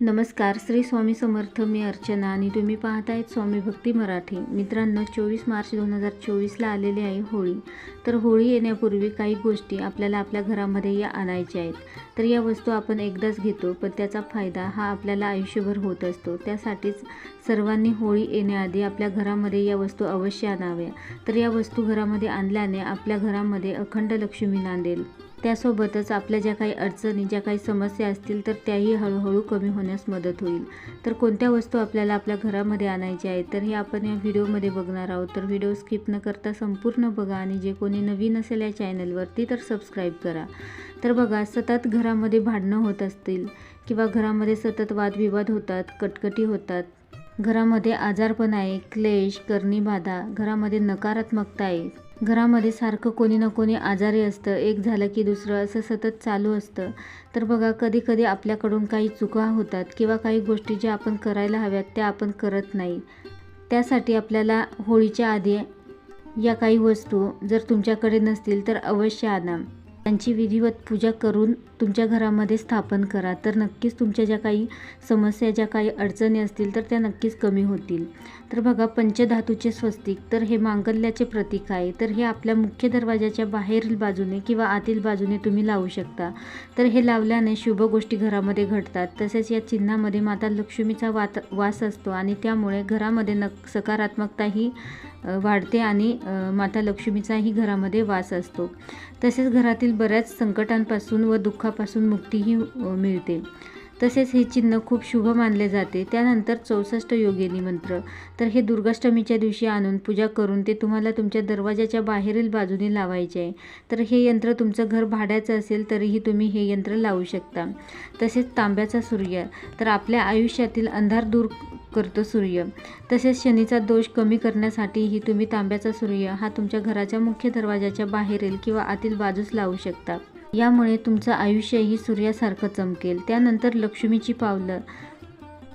नमस्कार श्री स्वामी समर्थ मी अर्चना आणि तुम्ही पाहतायत स्वामी भक्ती मराठी. मित्रांनो चोवीस मार्च दोन हजार चोवीसला आलेली आहे होळी. तर होळी येण्यापूर्वी काही गोष्टी आपल्याला आपल्या घरामध्ये या आणायच्या आहेत. तर या वस्तू आपण एकदाच घेतो पण त्याचा फायदा हा आपल्याला आयुष्यभर होत असतो. त्यासाठीच सर्वांनी होळी येण्याआधी आपल्या घरामध्ये या वस्तू अवश्य आणाव्या. तर या वस्तू घरामध्ये आणल्याने आपल्या घरामध्ये अखंड लक्ष्मी नांदेल. त्यासोबतच आपल्या ज्या काही अडचणी ज्या काही समस्या असतील तर त्याही हळूहळू कमी होण्यास मदत होईल. तर कोणत्या वस्तू आपल्याला आपल्या घरामध्ये आणायच्या आहेत तर हे आपण या व्हिडिओमध्ये बघणार आहोत. तर व्हिडिओ स्किप न करता संपूर्ण बघा आणि जे कोणी नवीन असेल या चॅनलवरती तर सबस्क्राईब करा. तर बघा सतत घरामध्ये भांडणं होत असतील किंवा घरामध्ये सतत वादविवाद होतात कटकटी होतात घरामध्ये आजारपण आहे क्लेश करणीबाधा घरामध्ये नकारात्मकता आहे घरामध्ये सारखं कोणी ना कोणी आजारी असतं. एक झालं की दुसरं असं सतत चालू असतं. तर बघा कधी कधी आपल्याकडून काही चुका होतात किंवा काही गोष्टी ज्या आपण करायला हव्यात त्या आपण करत नाही. त्यासाठी आपल्याला होळीच्या आधी या काही वस्तू जर तुमच्याकडे नसतील तर अवश्य आणा त्यांची विधिवत पूजा करून तुमच्या घरामध्ये स्थापन करा. तर नक्कीच तुमच्या ज्या काही समस्या ज्या काही अडचणी असतील तर त्या नक्कीच कमी होतील. तर बघा पंचधातूचे स्वस्तिक तर हे मांगल्याचे प्रतीक आहे. तर हे आपल्या मुख्य दरवाजाच्या बाहेरील बाजूने किंवा आतील बाजूने तुम्ही लावू शकता. तर हे लावल्याने शुभ गोष्टी घरामध्ये घडतात. तसेच या चिन्हामध्ये माता लक्ष्मीचा वात वास असतो आणि त्यामुळे घरामध्ये नक सकारात्मकताही वाढते आणि माता लक्ष्मीचाही घरामध्ये वास असतो. तसेच घरातील बऱ्याच संकटांपासून व दुःखापासून मुक्तीही मिळते. तसेच हे चिन्ह खूप शुभ मानले जाते. त्यानंतर चौसष्ट योगिनी मंत्र. तर हे दुर्गाष्टमीच्या दिवशी आणून पूजा करून ते तुम्हाला तुमच्या दरवाजाच्या बाहेरील बाजूने लावायचे आहे. तर हे यंत्र तुमचं घर भाड्याचं असेल तरीही तुम्ही हे यंत्र लावू शकता. तसेच तांब्याचा सूर्य. तर आपल्या आयुष्यातील अंधार दूर करतो सूर्य. तसेच शनीचा दोष कमी करण्यासाठीही तुम्ही तांब्याचा सूर्य हा तुमच्या घराच्या मुख्य दरवाजाच्या बाहेरील किंवा आतील बाजूस लावू शकता. यामुळे तुमचं आयुष्यही सूर्यासारखं चमकेल. त्यानंतर लक्ष्मीची पावलं.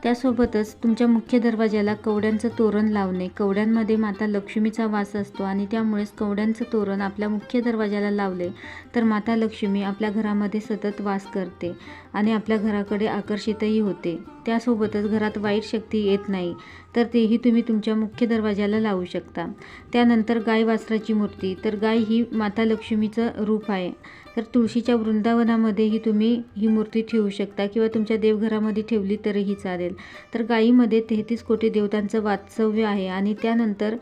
त्यासोबतच तुमच्या मुख्य दरवाजाला कवड्यांचं तोरण लावणे. कवड्यांमध्ये माता लक्ष्मीचा वास असतो आणि त्यामुळेच कवड्यांचं तोरण आपल्या मुख्य दरवाजाला लावले तर माता लक्ष्मी आपल्या घरामध्ये सतत वास करते आणि आपल्या घराकडे आकर्षितही होते. त्यासोबतच घरात वाईट शक्ती येत नाही तर तेही तुम्ही तुमच्या मुख्य दरवाज्याला लावू शकता. त्यानंतर गाय वासराची मूर्ती. तर गाय ही माता लक्ष्मीचं रूप आहे. तर तुळशीच्या वृंदावनामध्येही तुम्ही ही मूर्ती ठेवू शकता किंवा तुमच्या देवघरामध्ये ठेवली तरीही चालेल. तर गायीमध्ये तेहतीस कोटी देवतांचं वास्तव्य आहे आणि त्यानंतर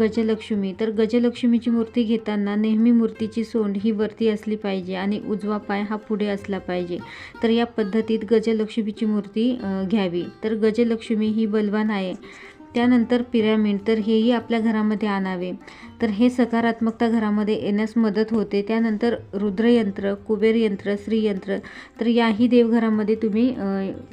गजलक्ष्मी. तर गजलक्ष्मीची मूर्ती घेताना नेहमी मूर्तीची सोंड ही वरती असली पाहिजे आणि उजवा पाय हा पुढे असला पाहिजे. तर या पद्धतीत गजलक्ष्मीची मूर्ती घ्यावी. तर गजलक्ष्मी ही बलवान आहे. त्यानंतर पिरॅमिड तर हेही आपल्या घरामध्ये आणावे. तर हे सकारात्मकता घरामध्ये येण्यास मदत होते. त्यानंतर रुद्रयंत्र कुबेरयंत्र श्रीयंत्र तर याही देवघरामध्ये तुम्ही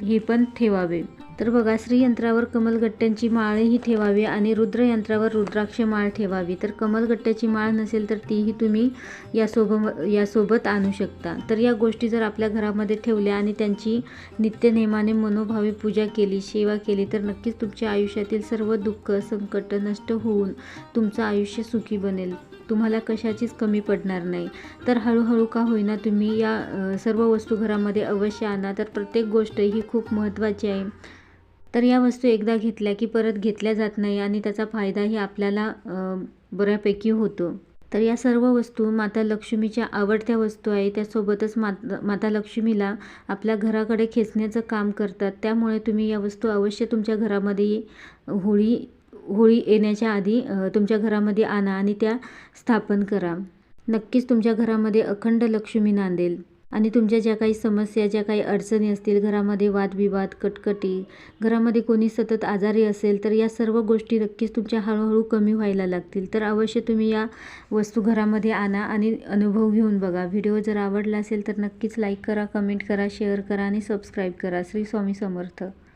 हे पण ठेवावे. तर बघा श्रीयंत्रावर कमलगट्ट्यांची माळही ठेवावी आणि रुद्रयंत्रावर रुद्राक्ष माळ ठेवावी. तर कमलगट्ट्याची माळ नसेल तर तीही तुम्ही यासोब यासोबत आणू शकता. तर या गोष्टी जर आपल्या घरामध्ये ठेवल्या आणि त्यांची नित्यनेमाने मनोभावे पूजा केली सेवा केली तर नक्कीच तुमच्या आयुष्यातील सर्व दुःख संकट नष्ट होऊन तुमचं आयुष्य सुखी बनेल. तुम्हाला कशाचीच कमी पडणार नाही. तर हळूहळू का होईना तुम्ही या सर्व वस्तू घरामध्ये अवश्य आणा. तर प्रत्येक गोष्ट ही खूप महत्त्वाची आहे. तर या वस्तू एकदा घेतल्या की परत घेतल्या जात नाही आणि त्याचा फायदाही आपल्याला बऱ्यापैकी होतो. तर या सर्व वस्तू माता लक्ष्मीच्या आवडत्या वस्तू आहे. त्यासोबतच माता माता लक्ष्मीला आपल्या घराकडे खेचण्याचं काम करतात. त्यामुळे तुम्ही या वस्तू अवश्य तुमच्या घरामध्ये होळी होळी येण्याच्या आधी तुमच्या घरामध्ये आणा आणि त्या स्थापन करा. नक्कीच तुमच्या घरामध्ये अखंड लक्ष्मी नांदेल. आणि तुमच्या ज्या काही समस्या ज्या काही अडचणी असतील घरामध्ये वादविवाद कटकटी घरामध्ये कोणी सतत आजारी असेल तर या सर्व गोष्टी नक्कीच तुमच्या हळूहळू कमी व्हायला लागतील. तर अवश्य तुम्ही या वस्तू घरामध्ये आणा आणि अनुभव घेऊन बघा. व्हिडिओ जर आवडला असेल तर नक्कीच लाईक करा कमेंट करा शेअर करा आणि सबस्क्राईब करा. श्री स्वामी समर्थ.